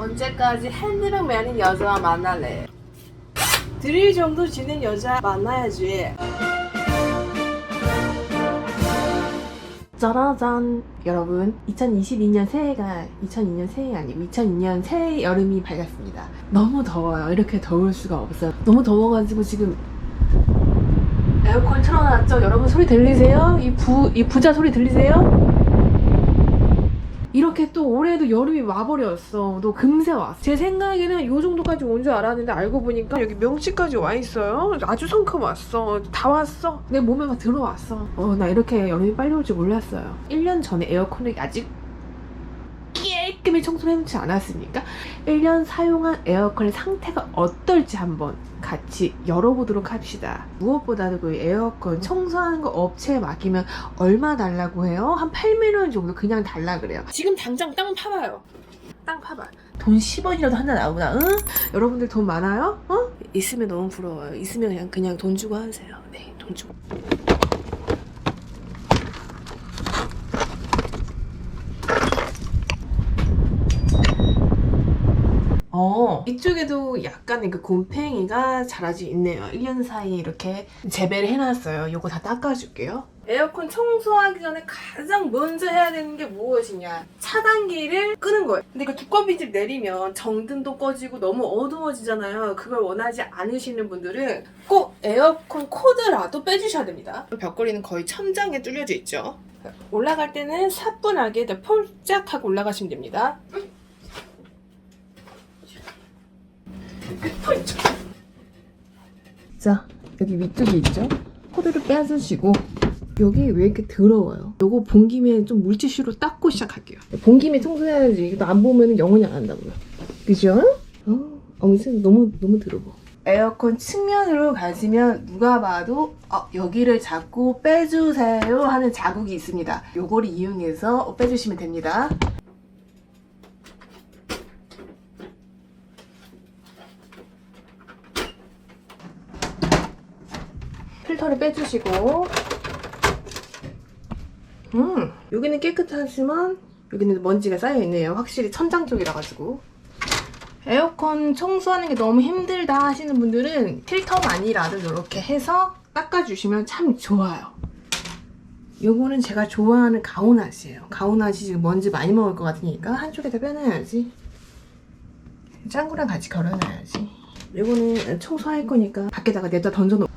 언제까지 핸드백맨인 여자와 만날래? 드릴 정도 지는 여자 만나야지. 짜라잔 여러분 2022년 새해가 2002년 새해 아니고 2002년 새해 여름이 밝았습니다 너무 더워요 이렇게 더울 수가 없어요 너무 더워가지고 지금 에어컨 틀어놨죠 여러분 소리 들리세요? 이 부, 이 부자 소리 들리세요? 이렇게 또 올해도 여름이 와버렸어. 너 금세 왔어. 제 생각에는 요 정도까지 온 줄 알았는데 알고 보니까 여기 명치까지 와 있어요. 아주 성큼 왔어. 다 왔어. 내 몸에 막 들어왔어. 어, 나 이렇게 여름이 빨리 올 줄 몰랐어요. 1년 전에 에어컨을 아직 깔끔히 청소를 해놓지 않았으니까 1년 사용한 에어컨의 상태가 어떨지 한번 같이 열어보도록 합시다. 무엇보다도 그 에어컨 청소하는 거 업체에 맡기면 얼마 달라고 해요? 한 8만 원 정도 그냥 달라 그래요. 지금 당장 땅 파봐요. 땅 파봐. 돈 10원이라도 하나 나오나? 응? 여러분들 돈 많아요? 어? 있으면 너무 부러워요. 있으면 그냥 그냥 돈 주고 하세요. 네, 돈 주고. 어, 이쪽에도 약간의 그 곰팡이가 자라지 있네요. 1년 사이에 이렇게 재배를 해놨어요. 요거 다 닦아줄게요. 에어컨 청소하기 전에 가장 먼저 해야 되는 게 무엇이냐? 차단기를 끄는 거예요. 근데 그 두꺼비집 내리면 정등도 꺼지고 너무 어두워지잖아요. 그걸 원하지 않으시는 분들은 꼭 에어컨 코드라도 빼주셔야 됩니다. 벽걸이는 거의 천장에 뚫려져 있죠. 올라갈 때는 사뿐하게 폴짝하고 올라가시면 됩니다. 자, 여기 위쪽에 있죠? 코드를 빼주시고 여기 왜 이렇게 더러워요? 요거 본 김에 좀 물티슈로 닦고 시작할게요. 본 김에 청소해야지. 이거 안 보면 영원히 안 한다고요. 그죠? 어, 엄청 너무 너무 더러워. 에어컨 측면으로 가시면 누가 봐도 어, 여기를 자꾸 빼주세요 하는 자국이 있습니다. 요거를 이용해서 빼주시면 됩니다. 필터를 빼주시고. 음 여기는 깨끗하지만 여기는 먼지가 쌓여있네요. 확실히 천장 쪽이라 가지고. 에어컨 청소하는 게 너무 힘들다 하시는 분들은 필터만이라도 이렇게 해서 닦아주시면 참 좋아요. 요거는 제가 좋아하는 가오낫이에요. 가오낫이 지금 먼지 많이 먹을 것 같으니까 한쪽에다 빼놔야지. 짱구랑 같이 걸어놔야지. 요거는 청소할 거니까 밖에다가 내다 던져놓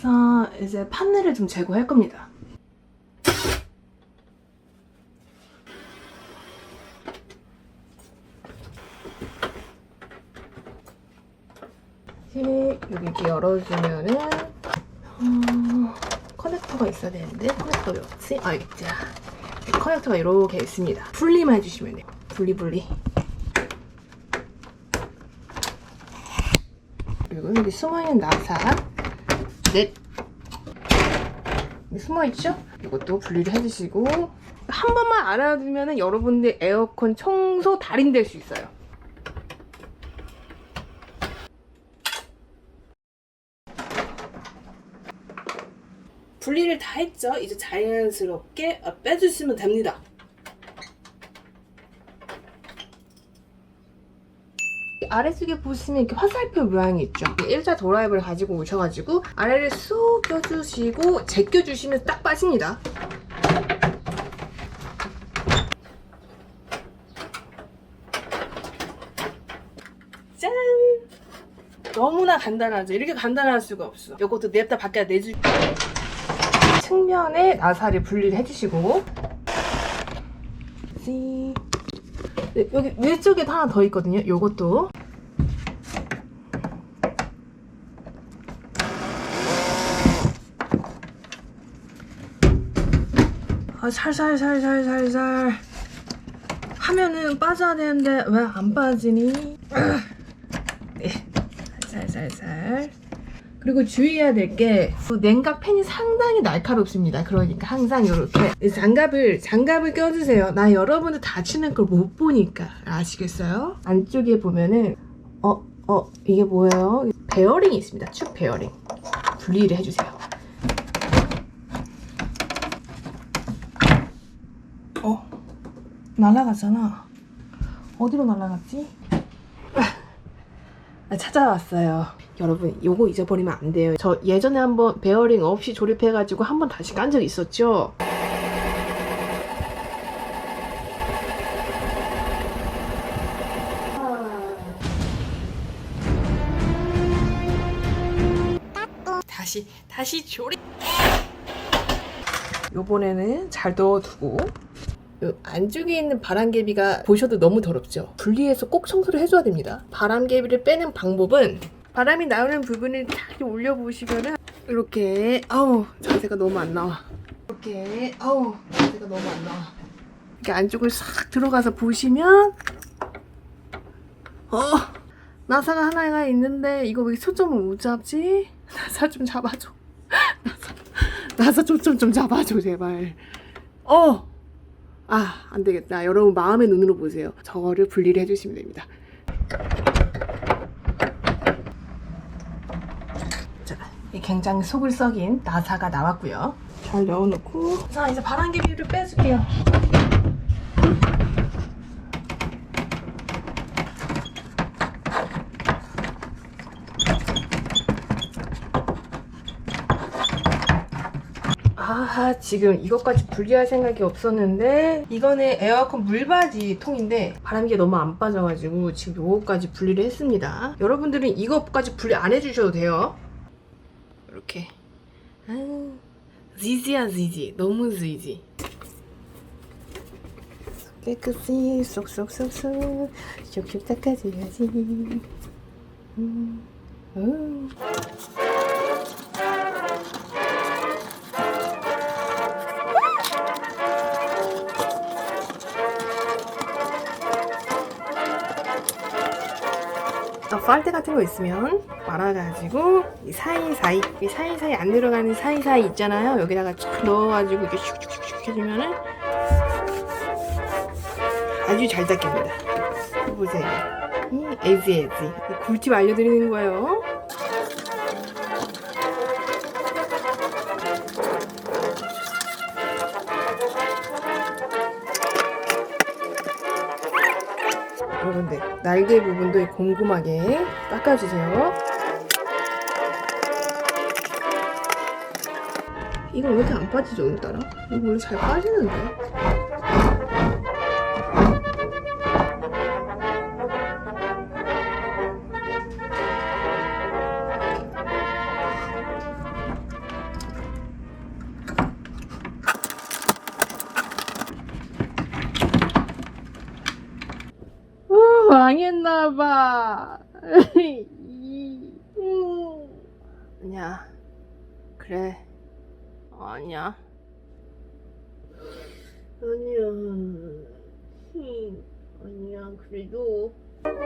자, 이제 판넬을 좀 제거할 겁니다. 실 여기 이렇게 열어주면은 어, 커넥터가 있어야 되는데 커넥터가 없지? 아 있자. 커넥터가 이렇게 있습니다. 분리만 해주시면 돼요. 분리 분리. 그리고 여기 숨어있는 나사 넷 숨어있죠? 이것도 분리를 해주시고 한 번만 알아두면 여러분들 에어컨 청소 달인 될 수 있어요 분리를 다 했죠? 이제 자연스럽게 빼주시면 됩니다 아래쪽에 보시면 이렇게 화살표 모양이 있죠. 일자 드라이브를 가지고 오셔가지고 아래를 쏙 껴주시고 제껴주시면 딱 빠집니다. 짠! 너무나 간단하죠. 이렇게 간단할 수가 없어. 이것도 냅다 밖에 내줄. 측면에 나사를 분리를 해주시고. 씨. 네, 여기 위쪽에 하나 더 있거든요. 요것도 살살살살살살 하면은 빠져야 되는데 왜 안 빠지니? 네, 살살살살. 그리고 주의해야 될 게 냉각 팬이 상당히 날카롭습니다. 그러니까 항상 이렇게 장갑을 장갑을 껴주세요. 나 여러분들 다치는 걸 못 보니까 아시겠어요? 안쪽에 보면은 어 어, 이게 뭐예요? 베어링이 있습니다. 축 베어링 분리를 해주세요. 어 날아가잖아. 어디로 날아갔지? 아, 찾아왔어요. 여러분, 요거 잊어버리면 안 돼요. 저 예전에 한번 베어링 없이 조립해가지고 한번 다시 깐 적 있었죠? 다시, 다시 조립! 요번에는 잘 넣어두고 요 안쪽에 있는 바람개비가 보셔도 너무 더럽죠? 분리해서 꼭 청소를 해줘야 됩니다. 바람개비를 빼는 방법은 바람이 나오는 부분을 딱 올려보시면은 이렇게 아우 자세가 너무 안 나와. 이렇게 아우 자세가 너무 안 나와. 이렇게 안쪽을 싹 들어가서 보시면 어 나사가 하나가 있는데 이거 왜 초점을 못 잡지? 나사 좀 잡아줘. 나사 초점 좀 잡아줘 제발. 어 아, 안 되겠다. 여러분 마음의 눈으로 보세요. 저거를 분리를 해주시면 됩니다. 자, 이 굉장히 속을 썩인 나사가 나왔고요. 잘 넣어놓고 자, 이제 바람개비를 빼줄게요. 아 지금 이것까지 분리할 생각이 없었는데 이거는 에어컨 물바지 통인데 바람기가 너무 안 빠져가지고 지금 요거까지 분리를 했습니다. 여러분들은 이것까지 분리 안 해주셔도 돼요. 이렇게. 아, 지지야 지지. 너무 지지. 깨끗이 쏙쏙쏙쏙. 쏙쏙 닦아줘야지. 음. 음. 또 빨대 같은 거 있으면 말아가지고 이 사이사이 이 사이사이 안 들어가는 사이사이 있잖아요. 여기다가 쫙 넣어가지고 이렇게 슉슉슉슉 해주면은 아주 잘 닦입니다. 보세요. 이 에지 에지. 이 꿀팁 알려드리는 거예요 날개 부분도 곰곰하게 닦아주세요. 이거 왜 이렇게 안 빠지죠 오늘따라? 이거 원래 잘 빠지는데?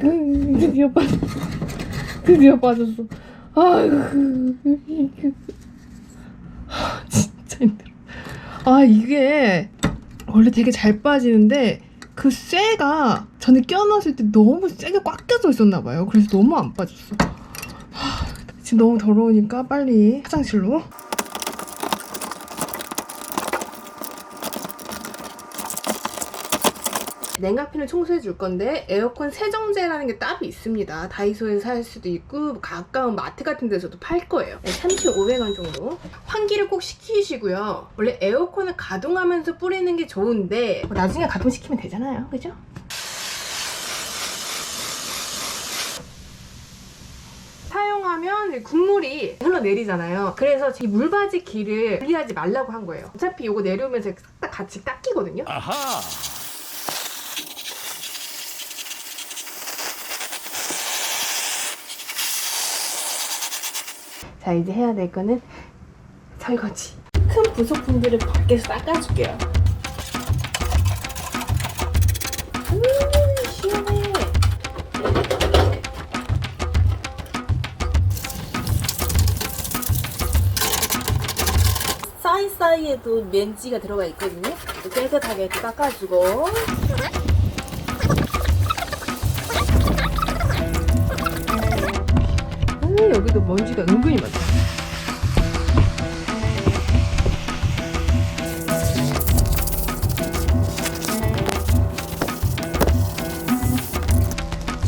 그, 드디어 빠졌, 드디어 빠졌어. 아유, 아, 진짜 힘들어. 아, 이게 원래 되게 잘 빠지는데 그 쇠가 전에 껴놨을 때 너무 세게 꽉 껴져 있었나 봐요. 그래서 너무 안 빠졌어. 하, 지금 너무 더러우니까 빨리 화장실로. 냉각팬을 청소해 줄 건데 에어컨 세정제라는 게 따로 있습니다. 다이소에서 살 수도 있고 가까운 마트 같은 데서도 팔 거예요. 네, 3,500원 정도. 환기를 꼭 시키시고요. 원래 에어컨을 가동하면서 뿌리는 게 좋은데 뭐 나중에 가동시키면 되잖아요. 그죠? 사용하면 국물이 흘러내리잖아요. 그래서 이 물바지 기를 분리하지 말라고 한 거예요. 어차피 이거 내려오면서 싹 다 같이 닦이거든요. 아하! 자 이제 해야 될 거는 설거지. 큰 부속품들을 밖에서 닦아줄게요. 음 시원해. 사이사이에도 면지가 들어가 있거든요. 깨끗하게 닦아주고 여기도 먼지가 은근히 많다.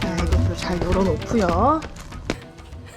자, 이것도 잘 열어놓고요.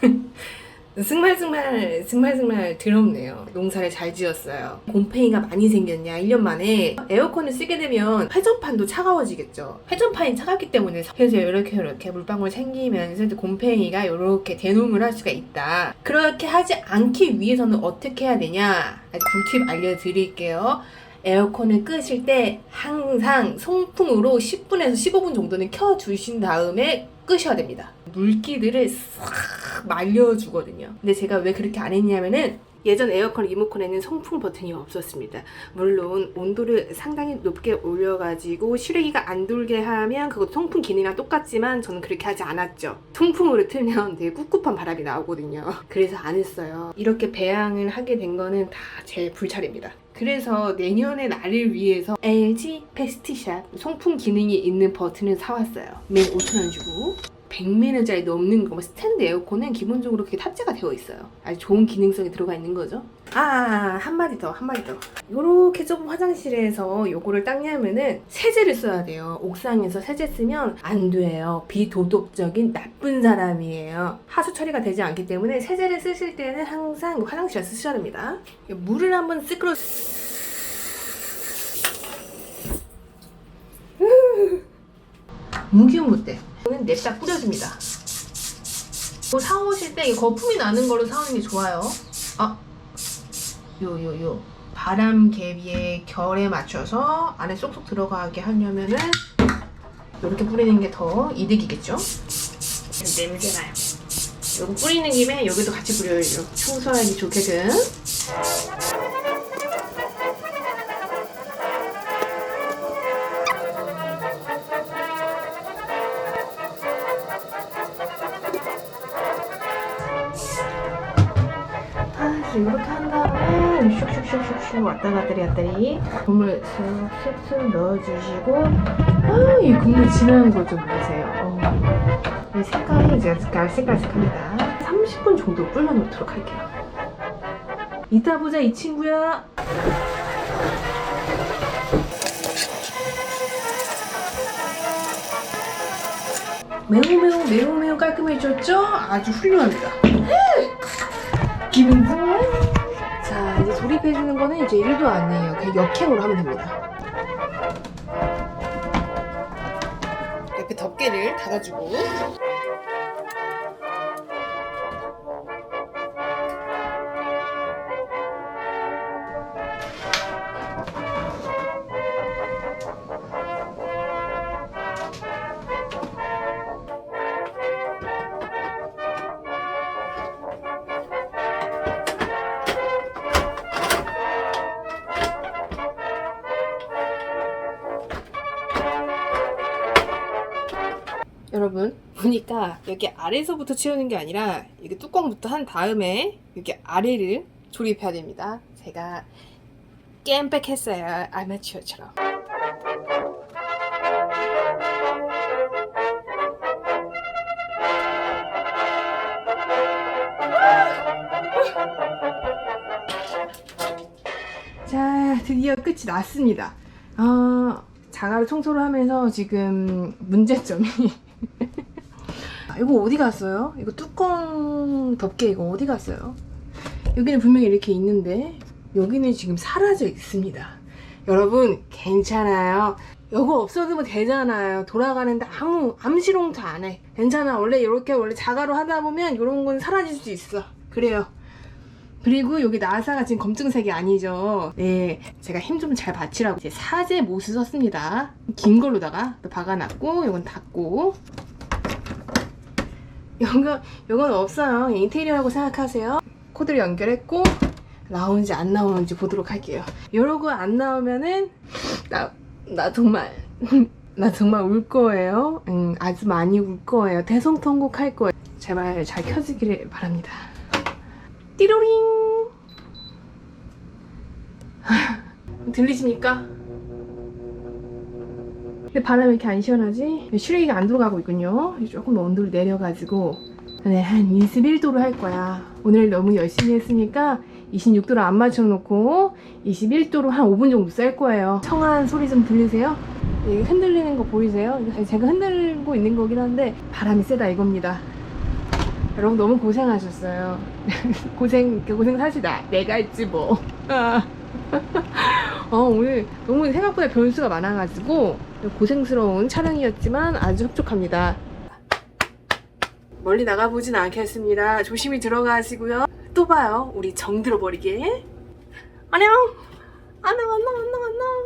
승말승말 승말승말 더럽네요. 농사를 잘 지었어요. 곰팡이가 많이 생겼냐 1년 만에 에어컨을 쓰게 되면 회전판도 차가워지겠죠. 회전판이 차갑기 때문에 그래서 이렇게 이렇게 물방울 생기면서 곰팡이가 이렇게 대농을 할 수가 있다. 그렇게 하지 않기 위해서는 어떻게 해야 되냐? 꿀팁 알려드릴게요. 에어컨을 끄실 때 항상 송풍으로 10분에서 15분 정도는 켜주신 다음에 끄셔야 됩니다. 물기들을 싹 말려주거든요. 근데 제가 왜 그렇게 안 했냐면은 예전 에어컨 리모컨에는 송풍 버튼이 없었습니다. 물론 온도를 상당히 높게 올려가지고 실외기가 안 돌게 하면 그것도 송풍 기능이랑 똑같지만 저는 그렇게 하지 않았죠. 송풍으로 틀면 되게 꿉꿉한 바람이 나오거든요. 그래서 안 했어요. 이렇게 배양을 하게 된 거는 다 제 불찰입니다. 그래서 내년의 나를 위해서 LG 페스티샵 송풍 기능이 있는 버튼을 사왔어요. 매일 5,000원 주고 100매너짜리 넘는 거, 뭐 스탠드 에어컨은 기본적으로 그게 탑재가 되어 있어요. 아주 좋은 기능성이 들어가 있는 거죠. 아, 한마디 더, 한마디 더. 요렇게 좁은 화장실에서 요거를 닦냐면은 세제를 써야 돼요. 옥상에서 세제 쓰면 안 돼요. 비도덕적인 나쁜 사람이에요. 하수 처리가 되지 않기 때문에 세제를 쓰실 때는 항상 화장실에 쓰셔야 됩니다. 물을 한번 쓱 무기무대 이거는 냅다 뿌려줍니다. 뭐 사오실 때이 거품이 나는 걸로 사오는 게 좋아요. 아, 요, 요, 요. 바람 개비의 결에 맞춰서 안에 쏙쏙 들어가게 하려면은 이렇게 뿌리는 게 더 이득이겠죠? 냄새 나요. 요거 뿌리는 김에 여기도 같이 뿌려요. 청소하기 좋게끔. 아, 이렇게 한 다음에 슉슉슉슉슉 왔다 갔다리 왔다리 국물 슥슥슥 넣어주시고 아, 이 국물 진한 거좀 보세요. 어. 이 색깔이 이제 갈색갈색합니다. 30분 정도 불려놓도록 할게요. 이따 보자 이 친구야. 매우 매우 매우 매우 깔끔해졌죠? 아주 훌륭합니다. 기분 조립해주는 거는 이제 일도 아니에요. 그냥 역행으로 하면 됩니다. 옆에 덮개를 닫아주고 보니까 여기 아래에서부터 채우는 게 아니라 이게 뚜껑부터 한 다음에 여기 아래를 조립해야 됩니다. 제가 깸백했어요 아마추어처럼. 자 드디어 끝이 났습니다. 어, 자가로 청소를 하면서 지금 문제점이 아, 이거 어디 갔어요? 이거 뚜껑 덮개 이거 어디 갔어요? 여기는 분명히 이렇게 있는데 여기는 지금 사라져 있습니다. 여러분 괜찮아요. 이거 없어지면 되잖아요. 돌아가는데 아무 암시롱도 안 해. 괜찮아. 원래 이렇게 원래 자가로 하다 보면 이런 건 사라질 수 있어. 그래요. 그리고 여기 나사가 지금 검정색이 아니죠. 네, 제가 힘 좀 잘 받치라고 이제 사제 못을 썼습니다. 긴 걸로다가 또 박아놨고, 이건 닫고. 이건, 이건 없어요. 인테리어라고 생각하세요. 코드를 연결했고 나오는지 안 나오는지 보도록 할게요. 이러고 안 나오면은 나, 나 정말 나 정말 울 거예요. 음, 아주 많이 울 거예요. 대성통곡 할 거예요. 제발 잘 켜지기를 바랍니다. 띠로링 들리십니까? 근데 바람이 이렇게 안 시원하지? 실외기가 안 들어가고 있군요. 조금 더 온도를 내려가지고 네, 한 21도로 할 거야. 오늘 너무 열심히 했으니까 26도로 안 맞춰놓고 21도로 한 5분 정도 쌀 거예요. 청한 소리 좀 들리세요? 이게 흔들리는 거 보이세요? 제가 흔들고 있는 거긴 한데 바람이 세다 이겁니다. 여러분 너무 고생하셨어요. 고생 그 고생 나 내가 했지 뭐. 아. 어, 오늘 너무 생각보다 변수가 많아가지고 고생스러운 촬영이었지만 아주 흡족합니다. 멀리 나가보진 않겠습니다. 조심히 들어가시고요. 또 봐요. 우리 정 들어버리게. 안녕! 안녕, 안녕, 안녕, 안녕.